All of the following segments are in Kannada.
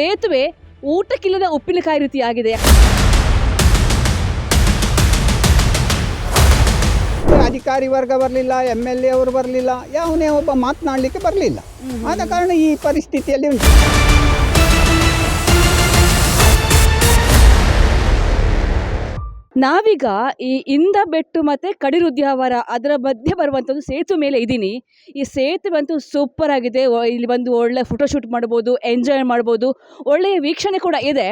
ಸೇತುವೆ ಊಟಕ್ಕಿಲ್ಲದ ಉಪ್ಪಿನಕಾಯಿ ರೀತಿಯಾಗಿದೆ. ಅಧಿಕಾರಿ ವರ್ಗ ಬರಲಿಲ್ಲ ಎಂ ಎಲ್ ಎ ಅವರು ಬರಲಿಲ್ಲ ಯಾವನೇ ಒಬ್ಬ ಮಾತನಾಡಲಿಕ್ಕೆ ಬರಲಿಲ್ಲ. ಆದ ಕಾರಣ ಈ ಪರಿಸ್ಥಿತಿಯಲ್ಲಿ ಉಂಟು. ನಾವೀಗ ಈ ಇಂದ ಬೆಟ್ಟು ಮತ್ತೆ ಕಡಿರುದ್ಯಾವರ ಅದರ ಮಧ್ಯೆ ಬರುವಂಥದ್ದು ಸೇತುವೆ ಮೇಲೆ ಇದ್ದೀನಿ. ಈ ಸೇತುವೆ ಅಂತೂ ಸೂಪರ್ ಆಗಿದೆ. ಇಲ್ಲಿ ಬಂದು ಒಳ್ಳೆ ಫೋಟೋಶೂಟ್ ಮಾಡ್ಬೋದು ಎಂಜಾಯ್ ಮಾಡ್ಬೋದು. ಒಳ್ಳೆಯ ವೀಕ್ಷಣೆ ಕೂಡ ಇದೆ.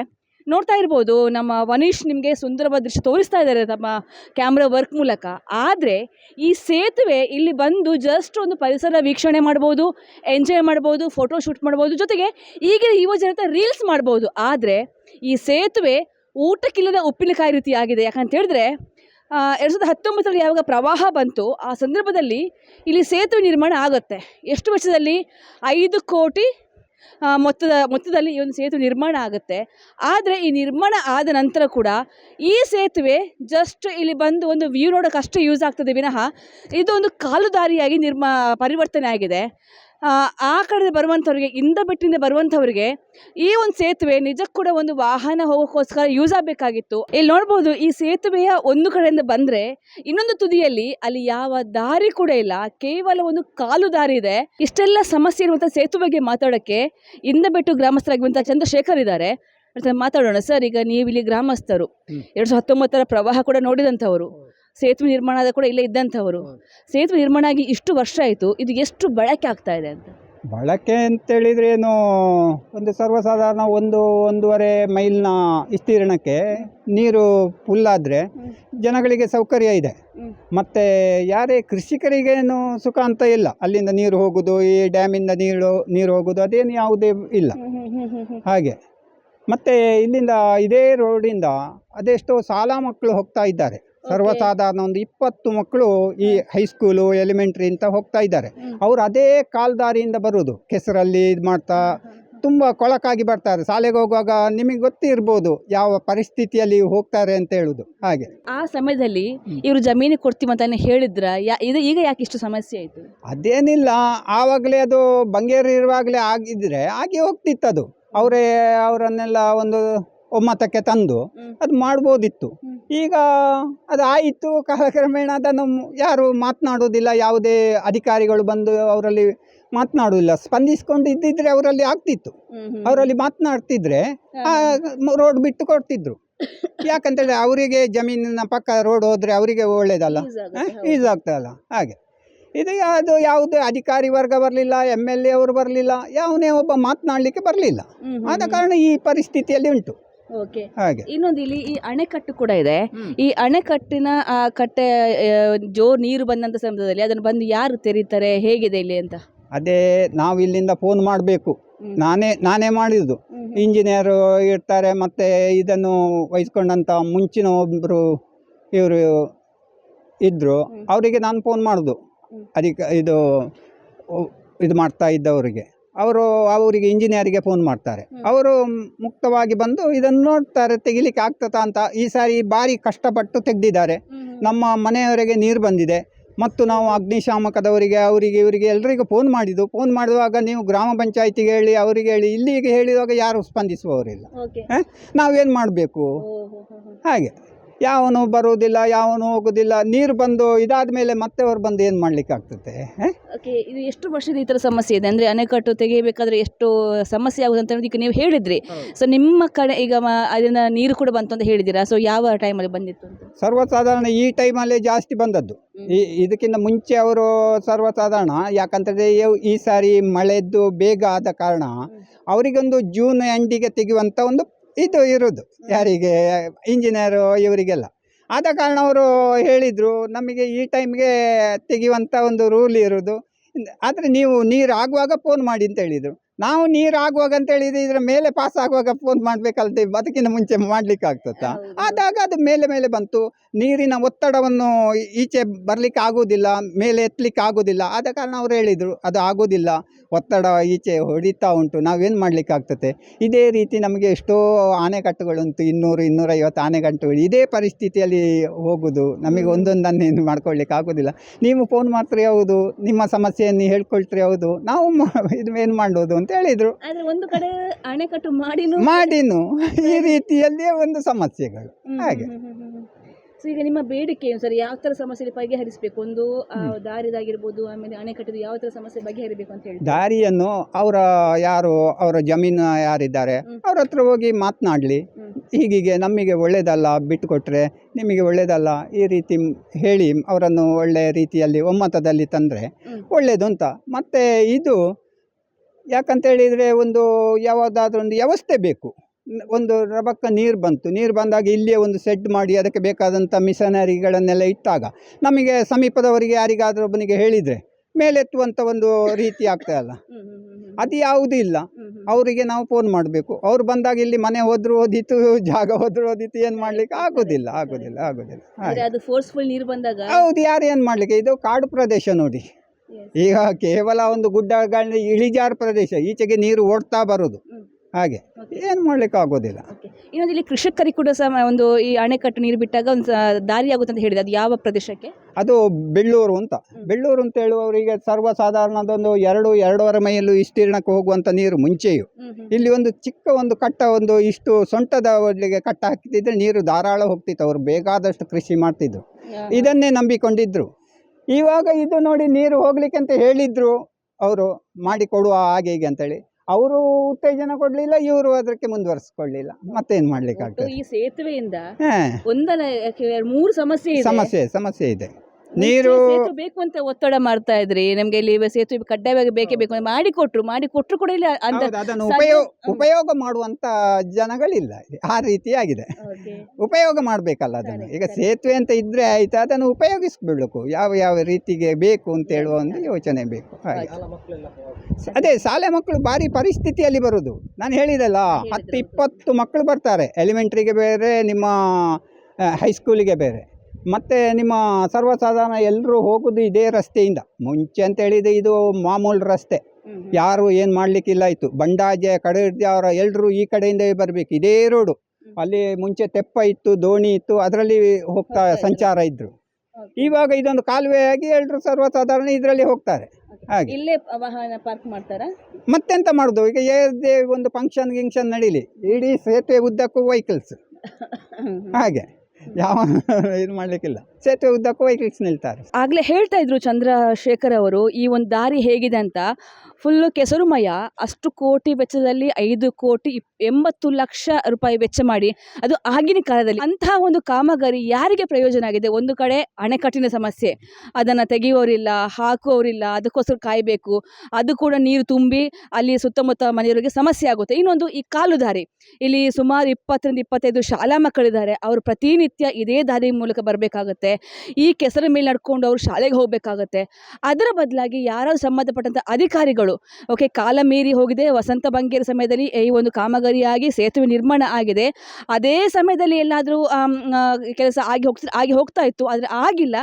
ನೋಡ್ತಾ ಇರ್ಬೋದು, ನಮ್ಮ ವನೀಶ್ ನಿಮಗೆ ಸುಂದರವಾದ ದೃಶ್ಯ ತೋರಿಸ್ತಾ ಇದ್ದಾರೆ ತಮ್ಮ ಕ್ಯಾಮ್ರಾ ವರ್ಕ್ ಮೂಲಕ. ಆದರೆ ಈ ಸೇತುವೆ ಇಲ್ಲಿ ಬಂದು ಜಸ್ಟ್ ಒಂದು ಪರಿಸರ ವೀಕ್ಷಣೆ ಮಾಡ್ಬೋದು ಎಂಜಾಯ್ ಮಾಡ್ಬೋದು ಫೋಟೋ ಶೂಟ್ ಮಾಡ್ಬೋದು, ಜೊತೆಗೆ ಈಗಿನ ಯುವ ಜನತೆ ರೀಲ್ಸ್ ಮಾಡ್ಬೋದು. ಆದರೆ ಈ ಸೇತುವೆ ಊಟಕ್ಕಿಲ್ಲದ ಉಪ್ಪಿನಕಾಯಿ ರೀತಿಯಾಗಿದೆ ಯಾಕಂತ ಹೇಳಿದ್ರೆ ಎರಡು ಸಾವಿರದ ಹತ್ತೊಂಬತ್ತರಲ್ಲಿ ಯಾವಾಗ ಪ್ರವಾಹ ಬಂತು, ಆ ಸಂದರ್ಭದಲ್ಲಿ ಇಲ್ಲಿ ಸೇತುವೆ ನಿರ್ಮಾಣ ಆಗುತ್ತೆ. ಎಷ್ಟು ವರ್ಷದಲ್ಲಿ? ಐದು ಕೋಟಿ ಮೊತ್ತದ, ಮೊತ್ತದಲ್ಲಿ ಈ ಒಂದು ಸೇತುವೆ ನಿರ್ಮಾಣ ಆಗುತ್ತೆ. ಆದರೆ ಈ ನಿರ್ಮಾಣ ಆದ ನಂತರ ಕೂಡ ಈ ಸೇತುವೆ ಜಸ್ಟ್ ಇಲ್ಲಿ ಬಂದು ಒಂದು ವ್ಯೂ ನೋಡೋಕೆ ಅಷ್ಟೇ ಯೂಸ್ ಆಗ್ತದೆ. ವಿನಃ ಇದು ಒಂದು ಕಾಲುದಾರಿಯಾಗಿ ನಿರ್ಮಾ, ಪರಿವರ್ತನೆ ಆಗಿದೆ. ಆ, ಕಡೆ ಬರುವಂಥವ್ರಿಗೆ ಇಂದ ಬೆಟ್ಟಿಂದ ಬರುವಂಥವ್ರಿಗೆ ಈ ಒಂದು ಸೇತುವೆ ನಿಜಕ್ಕೂ ಕೂಡ ಒಂದು ವಾಹನ ಹೋಗೋಕ್ಕೋಸ್ಕರ ಯೂಸ್ ಆಗಬೇಕಾಗಿತ್ತು. ಇಲ್ಲಿ ನೋಡ್ಬೋದು ಈ ಸೇತುವೆಯ ಒಂದು ಕಡೆಯಿಂದ ಬಂದರೆ ಇನ್ನೊಂದು ತುದಿಯಲ್ಲಿ ಅಲ್ಲಿ ಯಾವ ದಾರಿ ಕೂಡ ಇಲ್ಲ. ಕೇವಲ ಒಂದು ಕಾಲು ದಾರಿ ಇದೆ. ಇಷ್ಟೆಲ್ಲ ಸಮಸ್ಯೆ ಇರುವಂಥ ಸೇತುವೆ ಬಗ್ಗೆ ಮಾತಾಡೋಕ್ಕೆ ಇಂದಬೆಟ್ಟು ಗ್ರಾಮಸ್ಥರಾಗಿರುವಂಥ ಚಂದ್ರಶೇಖರ್ ಇದ್ದಾರೆ. ಮಾತಾಡೋಣ ಸರ್ ಈಗ ನೀವು ಇಲ್ಲಿ ಗ್ರಾಮಸ್ಥರು. ಎರಡು ಸಾವಿರದ ಹತ್ತೊಂಬತ್ತರ ಪ್ರವಾಹ ಕೂಡ ನೋಡಿದಂಥವರು. ಸೇತುವೆ ನಿರ್ಮಾಣ ಆದ ಕೂಡ ಇಲ್ಲೇ ಇದ್ದಂಥವರು. ಸೇತುವೆ ನಿರ್ಮಾಣ ಆಗಿ ಇಷ್ಟು ವರ್ಷ ಆಯಿತು ಇದು ಎಷ್ಟು ಬಳಕೆ ಆಗ್ತಾ ಇದೆ ಅಂತ? ಬಳಕೆ ಅಂತೇಳಿದ್ರೆ ಏನು ಒಂದು ಸರ್ವಸಾಧಾರಣ ಒಂದು ಒಂದೂವರೆ ಮೈಲ್ನ ವಿಸ್ತೀರ್ಣಕ್ಕೆ ನೀರು ಫುಲ್ಲಾದರೆ ಆದರೆ ಜನಗಳಿಗೆ ಸೌಕರ್ಯ ಇದೆ. ಮತ್ತು ಯಾರೇ ಕೃಷಿಕರಿಗೇನು ಸುಖ ಅಂತ ಇಲ್ಲ. ಅಲ್ಲಿಂದ ನೀರು ಹೋಗೋದು ಈ ಡ್ಯಾಮಿಂದ ನೀರು ನೀರು ಹೋಗೋದು ಅದೇನು ಯಾವುದೇ ಇಲ್ಲ. ಹಾಗೆ. ಮತ್ತು ಇಲ್ಲಿಂದ ಇದೇ ರೋಡಿಂದ ಅದೆಷ್ಟೋ ಶಾಲಾ ಮಕ್ಕಳು ಹೋಗ್ತಾ ಇದ್ದಾರೆ. ಸರ್ವಸಾಧಾರಣ ಒಂದು ಇಪ್ಪತ್ತು ಮಕ್ಕಳು ಈ ಹೈಸ್ಕೂಲು ಎಲಿಮೆಂಟ್ರಿ ಅಂತ ಹೋಗ್ತಾ ಇದ್ದಾರೆ. ಅವ್ರು ಅದೇ ಕಾಲ್ದಾರಿಯಿಂದ ಬರೋದು. ಕೆಸರಲ್ಲಿ ಇದು ಮಾಡ್ತಾ ತುಂಬ ಕೊಳಕಾಗಿ ಬರ್ತಾರೆ. ಶಾಲೆಗೆ ಹೋಗುವಾಗ ನಿಮಗೆ ಗೊತ್ತಿರ್ಬೋದು ಯಾವ ಪರಿಸ್ಥಿತಿಯಲ್ಲಿ ಹೋಗ್ತಾರೆ ಅಂತ ಹೇಳುದು. ಹಾಗೆ. ಆ ಸಮಯದಲ್ಲಿ ಇವರು ಜಮೀನು ಕೊಡ್ತೀವಿ ಅಂತ ಹೇಳಿದ್ರ ಇದು ಈಗ ಯಾಕೆ ಇಷ್ಟು ಸಮಸ್ಯೆ ಆಯ್ತು? ಅದೇನಿಲ್ಲ ಆವಾಗಲೇ ಅದು ಬಂಗೇರಿ ಇರುವಾಗಲೇ ಆಗಿದ್ರೆ ಆಗಿ ಹೋಗ್ತಿತ್ತು ಅದು. ಅವರೇ ಅವರನ್ನೆಲ್ಲ ಒಂದು ಒಮ್ಮತಕ್ಕೆ ತಂದು ಅದು ಮಾಡ್ಬೋದಿತ್ತು. ಈಗ ಅದು ಆಯಿತು. ಕಾಲಕ್ರಮೇಣ ಅದನ್ನು ಯಾರು ಮಾತನಾಡೋದಿಲ್ಲ. ಯಾವುದೇ ಅಧಿಕಾರಿಗಳು ಬಂದು ಅವರಲ್ಲಿ ಮಾತನಾಡೋದಿಲ್ಲ. ಸ್ಪಂದಿಸ್ಕೊಂಡು ಇದ್ದಿದ್ರೆ ಅವರಲ್ಲಿ ಆಗ್ತಿತ್ತು. ಅವರಲ್ಲಿ ಮಾತನಾಡ್ತಿದ್ರೆ ರೋಡ್ ಬಿಟ್ಟು ಕೊಡ್ತಿದ್ರು. ಯಾಕಂತೇಳಿ ಅವರಿಗೆ ಜಮೀನಿನ ಪಕ್ಕ ರೋಡ್ ಹೋದ್ರೆ ಅವರಿಗೆ ಒಳ್ಳೇದಲ್ಲ. ಯೂಸ್ ಆಗ್ತದಲ್ಲ. ಹಾಗೆ. ಇದು ಅದು ಯಾವುದೇ ಅಧಿಕಾರಿ ವರ್ಗ ಬರಲಿಲ್ಲ ಎಂ ಎಲ್ ಎ ಅವರು ಬರಲಿಲ್ಲ ಯಾವನೇ ಒಬ್ಬ ಮಾತನಾಡಲಿಕ್ಕೆ ಬರಲಿಲ್ಲ. ಆದ ಕಾರಣ ಈ ಪರಿಸ್ಥಿತಿಯಲ್ಲಿ ಉಂಟು. ಓಕೆ ಹಾಗೆ. ಇನ್ನೊಂದು ಇಲ್ಲಿ ಈ ಅಣೆಕಟ್ಟು ಕೂಡ ಇದೆ. ಈ ಅಣೆಕಟ್ಟಿನ ಆ ಕಟ್ಟೆ ಆ, ಜೋರ್ ನೀರು ಬಂದಂತ ಸಮಯದಲ್ಲಿ ಅದನ್ನು ಬಂದು ಯಾರು ತೆರೀತಾರೆ? ಹೇಗಿದೆ ಇಲ್ಲಿ ಅಂತ? ಅದೇ ನಾವು ಇಲ್ಲಿಂದ ಫೋನ್ ಮಾಡಬೇಕು. ನಾನೇ ನಾನೇ ಮಾಡಿದ್ದು. ಇಂಜಿನಿಯರು ಇರ್ತಾರೆ ಮತ್ತೆ ಇದನ್ನು ವಹಿಸ್ಕೊಂಡಂಥ ಮುಂಚಿನ ಒಬ್ಬರು ಇವರು ಇದ್ದರು ಅವರಿಗೆ ನಾನು ಫೋನ್ ಮಾಡೋದು. ಹ್ಮ್. ಅದಕ್ಕೆ ಇದು ಇದು ಮಾಡ್ತಾ ಇದ್ದವರಿಗೆ. ಅವರು ಅವರಿಗೆ ಇಂಜಿನಿಯರಿಗೆ ಫೋನ್ ಮಾಡ್ತಾರೆ. ಅವರು ಮುಕ್ತವಾಗಿ ಬಂದು ಇದನ್ನು ನೋಡ್ತಾರೆ ತೆಗಿಲಿಕ್ಕೆ ಆಗ್ತದಾ ಅಂತ. ಈ ಸಾರಿ ಭಾರಿ ಕಷ್ಟಪಟ್ಟು ತೆಗೆದಿದ್ದಾರೆ. ನಮ್ಮ ಮನೆಯವರೆಗೆ ನೀರು ಬಂದಿದೆ. ಮತ್ತು ನಾವು ಅಗ್ನಿಶಾಮಕದವರಿಗೆ ಅವರಿಗೆ ಇವರಿಗೆ ಎಲ್ಲರಿಗೂ ಫೋನ್ ಮಾಡಿದ್ದು. ಫೋನ್ ಮಾಡುವಾಗ ನೀವು ಗ್ರಾಮ ಪಂಚಾಯಿತಿಗೆ ಹೇಳಿ ಅವರಿಗೆ ಹೇಳಿ ಇಲ್ಲಿಗೆ ಹೇಳಿದಾಗ ಯಾರು ಸ್ಪಂದಿಸುವವರಿಲ್ಲ. ನಾವೇನು ಮಾಡಬೇಕು? ಹಾಗೆ. ಯಾವನು ಬರುವುದಿಲ್ಲ ಯಾವನು ಹೋಗೋದಿಲ್ಲ ನೀರು ಬಂದು ಇದಾದ ಮೇಲೆ ಮತ್ತೆ ಅವ್ರು ಬಂದು ಏನು ಮಾಡ್ಲಿಕ್ಕೆ ಆಗ್ತದೆ ಓಕೆ ಇದು ಎಷ್ಟು ವರ್ಷದ ಈ ಥರ ಸಮಸ್ಯೆ ಇದೆ? ಅಂದರೆ ಅಣೆಕಟ್ಟು ತೆಗೆಯಬೇಕಾದ್ರೆ ಎಷ್ಟು ಸಮಸ್ಯೆ ಆಗುತ್ತೆ ಅಂತ ನೀವು ಹೇಳಿದ್ರಿ. ಸೊ ನಿಮ್ಮ ಕಡೆ ಈಗ ಅದನ್ನ ನೀರು ಕೂಡ ಬಂತು ಅಂತ ಹೇಳಿದ್ದೀರಾ? ಸೊ ಯಾವ ಟೈಮಲ್ಲಿ ಬಂದಿತ್ತು ಅಂತ? ಸರ್ವಸಾಧಾರಣ ಈ ಟೈಮಲ್ಲಿ ಜಾಸ್ತಿ ಬಂದದ್ದು. ಈ ಇದಕ್ಕಿಂತ ಮುಂಚೆ ಅವರು ಸರ್ವಸಾಧಾರಣ ಯಾಕಂತಂದರೆ ಈ ಸಾರಿ ಮಳೆದ್ದು ಬೇಗ ಆದ ಕಾರಣ ಅವರಿಗೊಂದು ಜೂನ್ ಎಂಡಿಗೆ ತೆಗೆಯುವಂಥ ಒಂದು ಇದು ಇರೋದು. ಯಾರಿಗೆ ಇಂಜಿನಿಯರು ಇವರಿಗೆಲ್ಲ. ಆದ ಕಾರಣ ಅವರು ಹೇಳಿದರು ನಮಗೆ ಈ ಟೈಮ್ಗೆ ತೆಗೆಯುವಂಥ ಒಂದು ರೂಲ್ ಇರೋದು. ಆದರೆ ನೀವು ನೀರು ಆಗುವಾಗ ಫೋನ್ ಮಾಡಿ ಅಂತ ಹೇಳಿದರು. ನಾವು ನೀರು ಆಗುವಾಗ ಅಂತ ಹೇಳಿದ್ರೆ ಇದರ ಮೇಲೆ ಪಾಸ್ ಆಗುವಾಗ ಫೋನ್ ಮಾಡಬೇಕಲ್ದೆ ಬದುಕಿನ ಮುಂಚೆ ಮಾಡಲಿಕ್ಕೆ ಆಗ್ತದ ಹೌದು. ಆದಾಗ ಅದು ಮೇಲೆ ಮೇಲೆ ಬಂತು. ನೀರಿನ ಒತ್ತಡವನ್ನು ಈಚೆ ಬರಲಿಕ್ಕೆ ಆಗೋದಿಲ್ಲ ಮೇಲೆ ಎತ್ತಲಿಕ್ಕೆ ಆಗೋದಿಲ್ಲ. ಆದ ಕಾರಣ ಅವರು ಹೇಳಿದರು ಅದು ಆಗೋದಿಲ್ಲ. ಒತ್ತಡ ಈಚೆ ಹೊಡಿತಾ ಉಂಟು. ನಾವೇನು ಮಾಡಲಿಕ್ಕೆ ಆಗ್ತದೆ ಇದೇ ರೀತಿ ನಮಗೆ ಎಷ್ಟೋ ಆನೆಕಟ್ಟುಗಳುಂಟು. ಇನ್ನೂರು ಇನ್ನೂರೈವತ್ತು ಆನೆಕಟ್ಟುಗಳು ಇದೇ ಪರಿಸ್ಥಿತಿಯಲ್ಲಿ ಹೋಗೋದು. ನಮಗೆ ಒಂದೊಂದನ್ನು ಏನು ಮಾಡ್ಕೊಳ್ಳಿಕ್ಕೆ ಆಗೋದಿಲ್ಲ. ನೀವು ಫೋನ್ ಮಾಡ್ತೀರಿ ಹೌದು. ನಿಮ್ಮ ಸಮಸ್ಯೆಯನ್ನು ಹೇಳ್ಕೊಳ್ತೀರಿ ಹೌದು. ನಾವು ಇದು ಏನು ಮಾಡೋದು ಅಂತ ಹೇಳಿದ್ರು. ಆದ್ರೆ ಒಂದು ಕಡೆ ಅಣೆಕಟ್ಟು ಮಾಡಿನೂ ಮಾಡಿನು. ಈ ರೀತಿಯಲ್ಲಿಯೇ ಒಂದು ಸಮಸ್ಯೆಗಳು. ಹಾಗೆ. ಸೊ ಈಗ ನಿಮ್ಮ ಬೇಡಿಕೆ ಏನು ಸರ್ ಯಾವ ತರ ಸಮಸ್ಯೆ ಬಗೆಹರಿಸಬೇಕು? ಒಂದು ಆ, ದಾರಿದಾಗಿರ್ಬೋದು ಆಮೇಲೆ ಅಣೆಕಟ್ಟಿದ ಯಾವ ತರ ಸಮಸ್ಯೆ ಬಗೆಹರಿಬೇಕು ಅಂತ ಹೇಳಿ. ದಾರಿಯನ್ನು ಅವರ ಯಾರು ಅವರ ಜಮೀನು ಯಾರಿದ್ದಾರೆ. ಅವ್ರ ಹತ್ರ ಹೋಗಿ ಮಾತನಾಡಲಿ. ಹೀಗೀಗೆ ನಮಗೆ ಒಳ್ಳೇದಲ್ಲ ಬಿಟ್ಟುಕೊಟ್ರೆ ನಿಮಗೆ ಒಳ್ಳೇದಲ್ಲ ಈ ರೀತಿ ಹೇಳಿ ಅವರನ್ನು ಒಳ್ಳೆಯ ರೀತಿಯಲ್ಲಿ ಒಮ್ಮತದಲ್ಲಿ ತಂದರೆ ಒಳ್ಳೇದು ಒಳ್ಳೆಯದು ಅಂತ ಮತ್ತು ಇದು ಯಾಕಂತ ಹೇಳಿದರೆ ಒಂದು ಯಾವುದಾದ್ರೂ ಒಂದು ವ್ಯವಸ್ಥೆ ಬೇಕು. ಒಂದು ರಬಕ್ಕ ನೀರು ಬಂತು. ನೀರು ಬಂದಾಗ ಇಲ್ಲಿಯೇ ಒಂದು ಸೆಡ್ ಮಾಡಿ ಅದಕ್ಕೆ ಬೇಕಾದಂಥ ಮಿಷನರಿಗಳನ್ನೆಲ್ಲ ಇಟ್ಟಾಗ ನಮಗೆ ಸಮೀಪದವರಿಗೆ ಯಾರಿಗಾದರೂ ಒಬ್ಬನಿಗೆ ಹೇಳಿದರೆ ಮೇಲೆತ್ತುವಂಥ ಒಂದು ರೀತಿ ಆಗ್ತಾಯಲ್ಲ. ಅದು ಯಾವುದೂ ಇಲ್ಲ. ಅವರಿಗೆ ನಾವು ಫೋನ್ ಮಾಡಬೇಕು. ಅವ್ರು ಬಂದಾಗ ಇಲ್ಲಿ ಮನೆ ಹೋದ್ರು ಓದಿತ್ತು ಜಾಗ ಹೋದ್ರು ಓದಿತ್ತು ಏನು ಮಾಡ್ಲಿಕ್ಕೆ? ಆಗೋದಿಲ್ಲ ಆಗೋದಿಲ್ಲ ಆಗೋದಿಲ್ಲ. ಅಂದ್ರೆ ಹಾಗೆ. ಅದು ಫೋರ್ಸ್ಫುಲ್ ನೀರು ಬಂದಾಗ ಹೌದು ಯಾರು ಏನು ಮಾಡಲಿಕ್ಕೆ? ಇದು ಕಾಡು ಪ್ರದೇಶ ನೋಡಿ. ಈಗ ಕೇವಲ ಒಂದು ಗುಡ್ಡಗಳ ಇಳಿಜಾರು ಪ್ರದೇಶ ಈಚೆಗೆ ನೀರು ಓಡ್ತಾ ಬರೋದು. ಹಾಗೆ. ಏನು ಮಾಡ್ಲಿಕ್ಕೆ ಆಗೋದಿಲ್ಲ. ಇನ್ನೊಂದು ಇಲ್ಲಿ ಕೃಷಿಕರಿಗೆ ಕೂಡ ಸಹ ಒಂದು ಈ ಅಣೆಕಟ್ಟು ನೀರು ಬಿಟ್ಟಾಗ ಒಂದು ದಾರಿ ಆಗುತ್ತೆ ಅಂತ ಹೇಳಿದೆ. ಅದು ಯಾವ ಪ್ರದೇಶಕ್ಕೆ? ಅದು ಬೆಳ್ಳೂರು ಅಂತ. ಬೆಳ್ಳೂರು ಅಂತ ಹೇಳುವವರಿಗೆ ಸರ್ವಸಾಧಾರಣದೊಂದು ಎರಡು ಎರಡೂವರೆ ಮೈಲು ವಿಸ್ತೀರ್ಣಕ್ಕೆ ಹೋಗುವಂಥ ನೀರು ಮುಂಚೆಯು. ಇಲ್ಲಿ ಒಂದು ಚಿಕ್ಕ ಒಂದು ಕಟ್ಟ ಒಂದು ಇಷ್ಟು ಸೊಂಟದ ಒಡ್ಲಿಗೆ ಕಟ್ಟ ಹಾಕಿದ್ರೆ ನೀರು ಧಾರಾಳ ಹೋಗ್ತಿತ್ತು. ಅವರು ಬೇಕಾದಷ್ಟು ಕೃಷಿ ಮಾಡ್ತಿದ್ರು. ಇದನ್ನೇ ನಂಬಿಕೊಂಡಿದ್ರು. ಇವಾಗ ಇದು ನೋಡಿ ನೀರು ಹೋಗ್ಲಿಕ್ಕೆ ಅಂತ ಹೇಳಿದ್ರು ಅವರು ಮಾಡಿ ಕೊಡುವ ಹಾಗೆ ಹೀಗೆ ಅಂತೇಳಿ. ಅವರು ಉತ್ತೇಜನ ಕೊಡಲಿಲ್ಲ ಇವರು ಅದಕ್ಕೆ ಮುಂದುವರಿಸ್ಕೊಳ್ಳಿಲ್ಲ. ಮತ್ತೇನು ಮಾಡ್ಲಿಕ್ಕೆ ಒಟ್ಟು ಆಗ್ತದೆ? ಈ ಸೇತುವೆಯಿಂದ ಒಂದಲ್ಲ ಮೂರು ಸಮಸ್ಯೆ ಸಮಸ್ಯೆ ಸಮಸ್ಯೆ ಇದೆ. ನೀರು ಸೇತು ಬೇಕು ಅಂತ ಒತ್ತಡ ಮಾಡ್ತಾ ಇದ್ರಿ. ನಮ್ಗೆ ಇಲ್ಲಿ ಸೇತುವೆ ಕಡ್ಡಾಯವಾಗಿ ಬೇಕೇ ಬೇಕು ಅಂತ ಮಾಡಿ ಕೊಟ್ರು ಮಾಡಿ ಕೊಟ್ರು ಕೂಡ ಇಲ್ಲ ಅಂತ ಹೌದು, ಅದನ್ನು ಉಪಯೋಗ ಉಪಯೋಗ ಮಾಡುವಂತ ಜನಗಳಿಲ್ಲ. ಇಲ್ಲಿ. ಆ ರೀತಿಯಾಗಿದೆ. ಉಪಯೋಗ ಮಾಡಬೇಕಲ್ಲ ಅದನ್ನು. ಈಗ. ಸೇತುವೆ ಅಂತ ಇದ್ರೆ ಆಯ್ತು ಅದನ್ನು ಉಪಯೋಗಿಸ್ಬಿಡ್ಬೇಕು. ಯಾವ ಯಾವ ರೀತಿಗೆ ಬೇಕು ಅಂತ ಹೇಳುವ ಒಂದು ಯೋಚನೆ ಬೇಕು. ಹಾಗೆ. ಅದೇ ಶಾಲೆ ಮಕ್ಕಳು ಭಾರಿ ಪರಿಸ್ಥಿತಿಯಲ್ಲಿ ಬರುದು ನಾನು ಹೇಳಿದಲ್ಲ ಹತ್ತು. ಇಪ್ಪತ್ತು ಮಕ್ಕಳು ಬರ್ತಾರೆ. ಎಲಿಮೆಂಟ್ರಿಗೆ ಬೇರೆ ನಿಮ್ಮ ಹೈಸ್ಕೂಲಿಗೆ ಬೇರೆ. ಮತ್ತು ನಿಮ್ಮ ಸರ್ವಸಾಧಾರಣ ಎಲ್ಲರೂ ಹೋಗೋದು ಇದೇ ರಸ್ತೆಯಿಂದ. ಮುಂಚೆ ಅಂತ ಹೇಳಿದ್ರೆ ಇದು ಮಾಮೂಲು ರಸ್ತೆ. ಯಾರು ಏನು ಮಾಡಲಿಕ್ಕಿಲ್ಲ ಇತ್ತು ಬಂಡಾಜೆ ಕಡೆ ಅವರ ಎಲ್ಲರೂ ಈ ಕಡೆಯಿಂದ ಬರಬೇಕು. ಇದೇ ರೋಡು. ಅಲ್ಲಿ ಮುಂಚೆ ತೆಪ್ಪ ಇತ್ತು ದೋಣಿ ಇತ್ತು ಅದರಲ್ಲಿ ಹೋಗ್ತಾ ಸಂಚಾರ ಇದ್ದರು. ಇವಾಗ ಇದೊಂದು ಕಾಲುವೆಯಾಗಿ ಎಲ್ಲರೂ ಸರ್ವಸಾಧಾರಣ ಇದರಲ್ಲಿ ಹೋಗ್ತಾರೆ. ಹಾಗೆ. ಇಲ್ಲೇ ವಾಹನ ಪಾರ್ಕ್ ಮಾಡ್ತಾರ? ಮತ್ತೆಂತ ಮಾಡೋದು? ಈಗ ಯಾವುದೇ ಒಂದು ಫಂಕ್ಷನ್ ಗಿಂಕ್ಷನ್ ನಡೀಲಿ. ಇಡೀ ಸೇತುವೆ ಉದ್ದಕ್ಕೂ ವೆಹಿಕಲ್ಸ್ ಹಾಗೆ. ಯಾವ ಇದು ಮಾಡಲಿಕ್ಕಿಲ್ಲ. ಸೇತುವೆ ಉದ್ದಕ್ಕೂ ವೆಹಿಕಲ್ಸ್ ನಿಲ್ತಾರೆ. ಆಗ್ಲೇ ಹೇಳ್ತಾ ಇದ್ರು ಚಂದ್ರಶೇಖರ್ ಅವರು, ಈ ಒಂದು ದಾರಿ ಹೇಗಿದೆ ಅಂತ. ಫುಲ್ಲು ಕೆಸರುಮಯ. ಅಷ್ಟು ಕೋಟಿ ವೆಚ್ಚದಲ್ಲಿ ಐದು ಕೋಟಿ ಎಂಬತ್ತು ಲಕ್ಷ ರೂಪಾಯಿ ವೆಚ್ಚ ಮಾಡಿ. ಅದು ಆಗಿನ ಕಾಲದಲ್ಲಿ ಅಂತಹ ಒಂದು ಕಾಮಗಾರಿ ಯಾರಿಗೆ ಪ್ರಯೋಜನ ಆಗಿದೆ? ಒಂದು ಕಡೆ ಅಣೆಕಟ್ಟಿನ ಸಮಸ್ಯೆ. ಅದನ್ನು ತೆಗೆಯುವವರಿಲ್ಲ ಹಾಕುವವರಿಲ್ಲ ಅದಕ್ಕೋಸ್ಕರ ಕಾಯಬೇಕು. ಅದು ಕೂಡ ನೀರು ತುಂಬಿ ಅಲ್ಲಿ ಸುತ್ತಮುತ್ತ ಮನೆಯವರಿಗೆ ಸಮಸ್ಯೆ ಆಗುತ್ತೆ. ಇನ್ನೊಂದು ಈ ಕಾಲು ದಾರಿ. ಇಲ್ಲಿ ಸುಮಾರು ಇಪ್ಪತ್ತರಿಂದ ಇಪ್ಪತ್ತೈದು ಶಾಲಾ ಮಕ್ಕಳಿದ್ದಾರೆ. ಅವರು ಪ್ರತಿನಿತ್ಯ ಇದೇ ದಾರಿ ಮೂಲಕ ಬರಬೇಕಾಗತ್ತೆ. ಈ ಕೆಸರ ಮೇಲೆ ನಡ್ಕೊಂಡು ಅವರು ಶಾಲೆಗೆ ಹೋಗಬೇಕಾಗತ್ತೆ. ಅದರ ಬದಲಾಗಿ ಯಾರಾದರೂ ಸಂಬಂಧಪಟ್ಟಂಥ ಅಧಿಕಾರಿಗಳು, ಓಕೆ, ಕಾಲ ಮೀರಿ ಹೋಗಿದೆ, ವಸಂತ ಬಂಗೇರಿ ಸಮಯದಲ್ಲಿ ಈ ಒಂದು ಕಾಮಗಾರಿಯಾಗಿ ಸೇತುವೆ ನಿರ್ಮಾಣ ಆಗಿದೆ. ಅದೇ ಸಮಯದಲ್ಲಿ ಎಲ್ಲಾದರೂ ಕೆಲಸ ಆಗಿ ಹೋಗ್ತಾ ಆಗಿ ಹೋಗ್ತಾ ಇತ್ತು, ಆದರೆ ಆಗಿಲ್ಲ.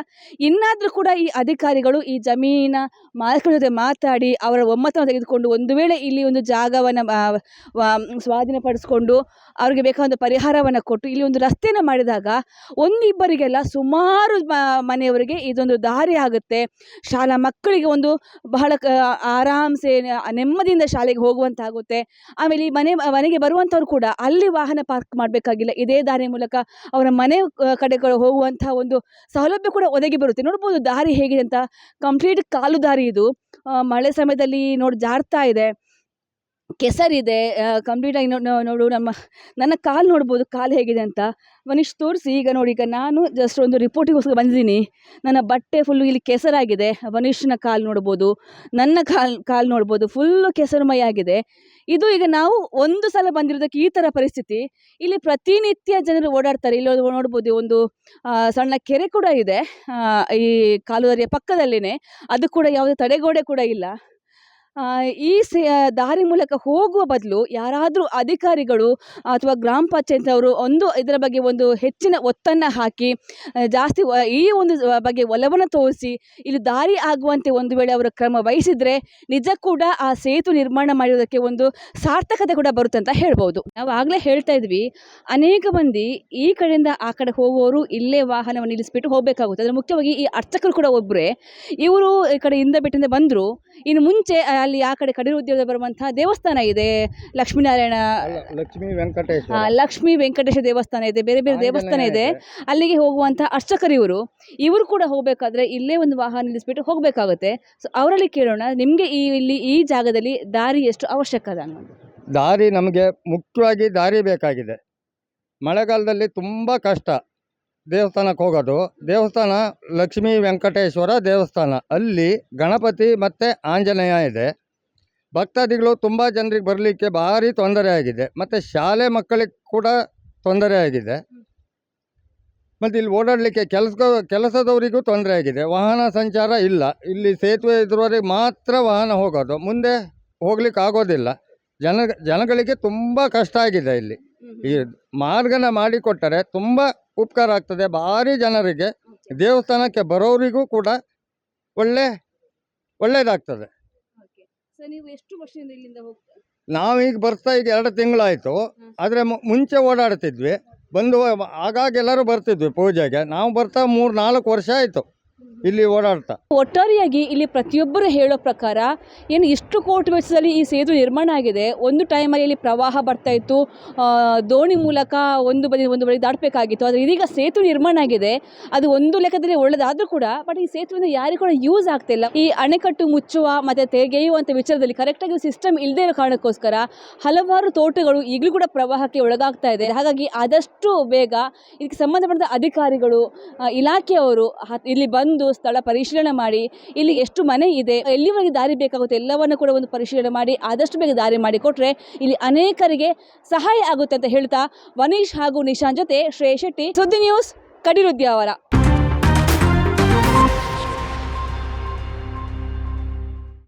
ಇನ್ನಾದರೂ ಕೂಡ ಈ ಅಧಿಕಾರಿಗಳು ಈ ಜಮೀನ ಮಾಲೀಕರ ಜೊತೆ ಮಾತಾಡಿ, ಅವರ ಒಮ್ಮತವನ್ನು ತೆಗೆದುಕೊಂಡು ಒಂದು ವೇಳೆ ಇಲ್ಲಿ ಒಂದು ಜಾಗವನ್ನು ಸ್ವಾಧೀನಪಡಿಸ್ಕೊಂಡು ಅವ್ರಿಗೆ ಬೇಕಾದ ಪರಿಹಾರವನ್ನು ಕೊಟ್ಟು ಇಲ್ಲಿ ಒಂದು ರಸ್ತೆಯನ್ನು ಮಾಡಿದಾಗ, ಒಂದಿಬ್ಬರಿಗೆಲ್ಲ ಸುಮಾರು ಮ- ಮನೆಯವರಿಗೆ ಇದೊಂದು ದಾರಿ ಆಗುತ್ತೆ. ಶಾಲಾ ಮಕ್ಕಳಿಗೆ ಒಂದು ಬಹಳ ಆರಾಮ್ಸೆ, ನೆಮ್ಮದಿಯಿಂದ ಶಾಲೆಗೆ ಹೋಗುವಂತಾಗುತ್ತೆ. ಆಮೇಲೆ ಈ ಮನೆ, ಮನೆಗೆ ಬರುವಂಥವ್ರು ಕೂಡ ಅಲ್ಲಿ ವಾಹನ ಪಾರ್ಕ್ ಮಾಡಬೇಕಾಗಿಲ್ಲ. ಇದೇ ದಾರಿ ಮೂಲಕ ಅವರ ಮನೆ ಕಡೆ ಹೋಗುವಂಥ ಒಂದು ಸೌಲಭ್ಯ ಕೂಡ ಒದಗಿ ಬರುತ್ತೆ. ನೋಡ್ಬೋದು ದಾರಿ ಹೇಗಿದೆ ಅಂತ. ಕಂಪ್ಲೀಟ್ ಕಾಲು ದಾರಿ ಇದು. ಮಳೆ ಸಮಯದಲ್ಲಿ ನೋಡಿ ಜಾರ್ತಾ ಇದೆ. ಕೆಸರಿದೆ ಕಂಪ್ಲೀಟಾಗಿ ನೋಡು, ನಮ್ಮ, ನನ್ನ ಕಾಲು ನೋಡ್ಬೋದು, ಕಾಲು ಹೇಗಿದೆ ಅಂತ. ಮನೀಶ್ ತೋರಿಸಿ, ಈಗ ನೋಡಿ, ಈಗ ನಾನು ಜಸ್ಟ್ ಒಂದು ರಿಪೋರ್ಟಿಗೋಸ್ಕರ ಬಂದಿದ್ದೀನಿ. ನನ್ನ ಬಟ್ಟೆ ಫುಲ್ಲು ಇಲ್ಲಿ ಕೆಸರಾಗಿದೆ. ಮನೀಶ್ನ ಕಾಲು ನೋಡ್ಬೋದು, ನನ್ನ ಕಾಲು ಕಾಲು ನೋಡ್ಬೋದು ಫುಲ್ಲು ಕೆಸರುಮಯ ಆಗಿದೆ. ಇದು ಈಗ ನಾವು ಒಂದು ಸಲ ಬಂದಿರೋದಕ್ಕೆ ಈ ಥರ ಪರಿಸ್ಥಿತಿ. ಇಲ್ಲಿ ಪ್ರತಿನಿತ್ಯ ಜನರು ಓಡಾಡ್ತಾರೆ. ಇಲ್ಲಿ ನೋಡ್ಬೋದು, ಒಂದು ಸಣ್ಣ ಕೆರೆ ಕೂಡ ಇದೆ. ಈ ಕಾಲುದಾರಿಯ ಪಕ್ಕದಲ್ಲೇ ಅದು ಕೂಡ ಯಾವುದೇ ತಡೆಗೋಡೆ ಕೂಡ ಇಲ್ಲ. ಈ ಸೇ ದಾರಿ ಮೂಲಕ ಹೋಗುವ ಬದಲು ಯಾರಾದರೂ ಅಧಿಕಾರಿಗಳು ಅಥವಾ ಗ್ರಾಮ ಪಂಚಾಯತ್ ಅವರು ಒಂದು ಇದರ ಬಗ್ಗೆ ಒಂದು ಹೆಚ್ಚಿನ ಒತ್ತನ್ನು ಹಾಕಿ ಜಾಸ್ತಿ ಈ ಒಂದು ಬಗ್ಗೆ ಒಲವನ್ನು ತೋರಿಸಿ, ಇಲ್ಲಿ ದಾರಿ ಆಗುವಂತೆ ಒಂದು ವೇಳೆ ಅವರು ಕ್ರಮ ವಹಿಸಿದರೆ ನಿಜ ಕೂಡ ಆ ಸೇತು ನಿರ್ಮಾಣ ಮಾಡುವುದಕ್ಕೆ ಒಂದು ಸಾರ್ಥಕತೆ ಕೂಡ ಬರುತ್ತೆ ಅಂತ ಹೇಳ್ಬೋದು. ನಾವು ಆಗಲೇ ಹೇಳ್ತಾ ಇದ್ವಿ, ಅನೇಕ ಮಂದಿ ಈ ಕಡೆಯಿಂದ ಆ ಕಡೆ ಹೋಗುವವರು ಇಲ್ಲೇ ವಾಹನವನ್ನು ನಿಲ್ಲಿಸ್ಬಿಟ್ಟು ಹೋಗಬೇಕಾಗುತ್ತೆ. ಅಂದರೆ ಮುಖ್ಯವಾಗಿ ಈ ಅರ್ಚಕರು ಕೂಡ ಒಬ್ಬರೇ ಇವರು ಈ ಕಡೆ ಹಿಂದೆ ಬಿಟ್ಟಿಂದ ಬಂದರು, ಇನ್ನು ಮುಂಚೆ ಅಲ್ಲಿ ಆ ಕಡೆ ಕಡಿರು ಉದ್ಯೋಗ ಬರುವಂತಹ ದೇವಸ್ಥಾನ ಇದೆ. ಲಕ್ಷ್ಮೀನಾರಾಯಣ ಲಕ್ಷ್ಮೀ ವೆಂಕಟೇಶ್ವರ. ಆ, ಲಕ್ಷ್ಮೀ ವೆಂಕಟೇಶ ದೇವಸ್ಥಾನ ಇದೆ ಬೇರೆ ಬೇರೆ ದೇವಸ್ಥಾನ ಇದೆ. ಅಲ್ಲಿಗೆ ಹೋಗುವಂತಹ ಅರ್ಚಕರು ಇವರು. ಇವರು ಕೂಡ ಹೋಗಬೇಕಾದ್ರೆ ಇಲ್ಲೇ ಒಂದು ವಾಹನ ನಿಲ್ಲಿಸ್ಬಿಟ್ಟು ಹೋಗಬೇಕಾಗುತ್ತೆ. ಸೊ ಅವರಲ್ಲಿ ಕೇಳೋಣ ನಿಮಗೆ ಈ ಇಲ್ಲಿ ಈ ಜಾಗದಲ್ಲಿ ದಾರಿ ಎಷ್ಟು ಅವಶ್ಯಕ ಅದ ಅನ್ನೋದು ದಾರಿ ನಮಗೆ ಮುಖ್ಯವಾಗಿ ದಾರಿ ಬೇಕಾಗಿದೆ. ಮಳೆಗಾಲದಲ್ಲಿ ತುಂಬ ಕಷ್ಟ. ದೇವಸ್ಥಾನಕ್ಕೆ ಹೋಗೋದು. ದೇವಸ್ಥಾನ ಲಕ್ಷ್ಮೀ ವೆಂಕಟೇಶ್ವರ ದೇವಸ್ಥಾನ. ಅಲ್ಲಿ ಗಣಪತಿ ಮತ್ತು ಆಂಜನೇಯ ಇದೆ. ಭಕ್ತಾದಿಗಳು ತುಂಬ ಜನರಿಗೆ ಬರಲಿಕ್ಕೆ ಭಾರಿ ತೊಂದರೆ ಆಗಿದೆ. ಮತ್ತು ಶಾಲೆ ಮಕ್ಕಳಿಗೆ ಕೂಡ ತೊಂದರೆ ಆಗಿದೆ. ಮತ್ತು ಇಲ್ಲಿ ಓಡಾಡಲಿಕ್ಕೆ ಕೆಲಸ ಕೆಲಸದವರಿಗೂ ತೊಂದರೆ ಆಗಿದೆ. ವಾಹನ ಸಂಚಾರ ಇಲ್ಲ. ಇಲ್ಲಿ ಸೇತುವೆ ಇದ್ರವರೆಗೆ ಮಾತ್ರ ವಾಹನ ಹೋಗೋದು. ಮುಂದೆ ಹೋಗ್ಲಿಕ್ಕೆ ಆಗೋದಿಲ್ಲ. ಜನ, ಜನಗಳಿಗೆ ತುಂಬ ಕಷ್ಟ ಆಗಿದೆ ಇಲ್ಲಿ. ಈ ಮಾರ್ಗನ ಮಾಡಿಕೊಟ್ಟರೆ ತುಂಬ ಉಪಕಾರ ಆಗ್ತದೆ ಭಾರಿ ಜನರಿಗೆ. ದೇವಸ್ಥಾನಕ್ಕೆ ಬರೋರಿಗೂ ಕೂಡ ಒಳ್ಳೆ ಒಳ್ಳೇದಾಗ್ತದೆ. ನೀವು ಎಷ್ಟು ವರ್ಷದಿಂದ ಇಲ್ಲಿಂದ ಹೋಗ್ತಾ ನಾವೀಗ ಬರ್ತಾ ಈಗ ಎರಡು ತಿಂಗಳಾಯಿತು. ಆದರೆ ಮುಂಚೆ ಓಡಾಡ್ತಿದ್ವಿ. ಬಂದು ಆಗಾಗ ಎಲ್ಲರೂ ಬರ್ತಿದ್ವಿ ಪೂಜೆಗೆ. ನಾವು ಬರ್ತಾ ಮೂರು ನಾಲ್ಕು ವರ್ಷ ಆಯಿತು. ಇಲ್ಲಿ ಓಡಾಡ್ತಾ. ಒಟ್ಟಾರೆಯಾಗಿ ಇಲ್ಲಿ ಪ್ರತಿಯೊಬ್ಬರು ಹೇಳೋ ಪ್ರಕಾರ ಏನು ಇಷ್ಟು ಕೋಟಿ ವೆಚ್ಚದಲ್ಲಿ ಈ ಸೇತು ನಿರ್ಮಾಣ ಆಗಿದೆ. ಒಂದು ಟೈಮಲ್ಲಿ ಇಲ್ಲಿ ಪ್ರವಾಹ ಬರ್ತಾ ಇತ್ತು. ದೋಣಿ ಮೂಲಕ ಒಂದು ಬದಿ ಒಂದು ಬದಿ ದಾಟಬೇಕಾಗಿತ್ತು. ಆದರೆ ಇದೀಗ ಸೇತುವೆ ನಿರ್ಮಾಣ ಆಗಿದೆ. ಅದು ಒಂದು ಲೆಕ್ಕದಲ್ಲಿ ಒಳ್ಳೆದಾದರೂ ಕೂಡ ಬಟ್ ಈ ಸೇತುವೆಯಿಂದ ಯಾರಿಗೂ ಕೂಡ ಯೂಸ್ ಆಗ್ತಿಲ್ಲ ಈ ಅಣೆಕಟ್ಟು ಮುಚ್ಚುವ ಮತ್ತು ತೆಗೆಯುವಂಥ ವಿಚಾರದಲ್ಲಿ ಕರೆಕ್ಟಾಗಿ ಸಿಸ್ಟಮ್ ಇಲ್ಲದೇ ಇರೋ ಕಾರಣಕ್ಕೋಸ್ಕರ ಹಲವಾರು ತೋಟಗಳು ಈಗಲೂ ಕೂಡ ಪ್ರವಾಹಕ್ಕೆ ಒಳಗಾಗ್ತಾ ಇದೆ. ಹಾಗಾಗಿ ಆದಷ್ಟು ಬೇಗ ಇದಕ್ಕೆ ಸಂಬಂಧಪಟ್ಟ ಅಧಿಕಾರಿಗಳು ಇಲಾಖೆಯವರು ಇಲ್ಲಿ ಬಂದು ಸ್ಥಳ ಪರಿಶೀಲನೆ ಮಾಡಿ, ಇಲ್ಲಿ ಎಷ್ಟು ಮನೆ ಇದೆ, ಎಲ್ಲಿವರೆಗೆ ದಾರಿ ಬೇಕಾಗುತ್ತೆ, ಎಲ್ಲವನ್ನು ಕೂಡ ಒಂದು ಪರಿಶೀಲನೆ ಮಾಡಿ, ಆದಷ್ಟು ಬೇಗ ದಾರಿ ಮಾಡಿ ಕೊಟ್ಟರೆ ಇಲ್ಲಿ ಅನೇಕರಿಗೆ ಸಹಾಯ ಆಗುತ್ತೆ ಅಂತ ಹೇಳ್ತಾ ವನೀಶ್ ಹಾಗೂ ನಿಶಾನ್ ಜೊತೆ ಶ್ರೇಯ್ ಶೆಟ್ಟಿ, ಸುದ್ದಿ ನ್ಯೂಸ್ ಕಡಿರುದ್ಯಾವರ